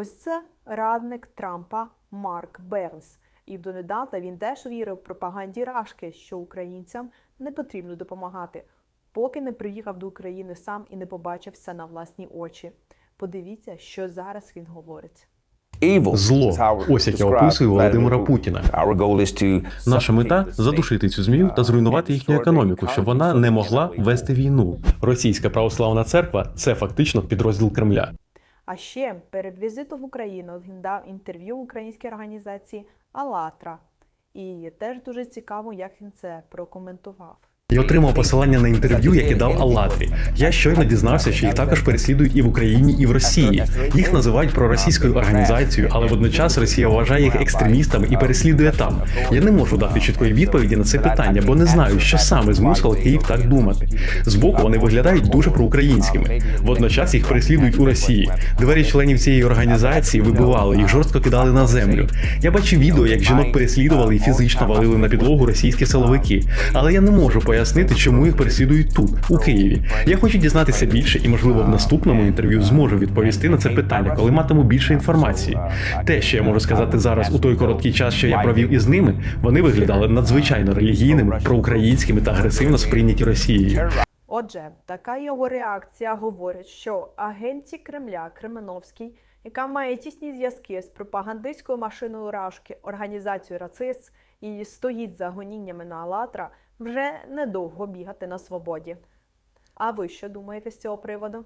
Ось це радник Трампа Марк Бернс. І донедавна він теж вірив пропаганді Рашки, що українцям не потрібно допомагати, поки не приїхав до України сам і не побачив все на власні очі. Подивіться, що зараз він говорить. Зло. Ось як я описую Володимира Путіна. Наша мета задушити цю змію та зруйнувати їхню економіку, щоб вона не могла вести війну. Російська православна церква це фактично підрозділ Кремля. А ще перед візитом в Україну він дав інтерв'ю українській організації АЛАТРА. І теж дуже цікаво, як він це прокоментував. Я отримав посилання на інтерв'ю, яке дав Аллатрі. Я щойно дізнався, що їх також переслідують і в Україні, і в Росії. Їх називають проросійською організацією, але водночас Росія вважає їх екстремістами і переслідує там. Я не можу дати чіткої відповіді на це питання, бо не знаю, що саме змусило Київ так думати. Збоку вони виглядають дуже проукраїнськими. Водночас їх переслідують у Росії. Двері членів цієї організації вибивали, їх жорстко кидали на землю. Я бачив відео, як жінок переслідували і фізично валили на підлогу російські силовики. Але я не можу пояснити, чому їх переслідують тут, у Києві. Я хочу дізнатися більше і, можливо, в наступному інтерв'ю зможу відповісти на це питання, коли матиму більше інформації. Те, що я можу сказати зараз у той короткий час, що я провів із ними, вони виглядали надзвичайно релігійними, проукраїнськими та агресивно сприйняті Росією. Отже, така його реакція говорить, що агенті Кремля Кременовський, яка має тісні зв'язки з пропагандистською машиною Рашки, організацією РАЦИС і стоїть за гоніннями на Алатра, вже недовго бігати на свободі. А ви що думаєте з цього приводу?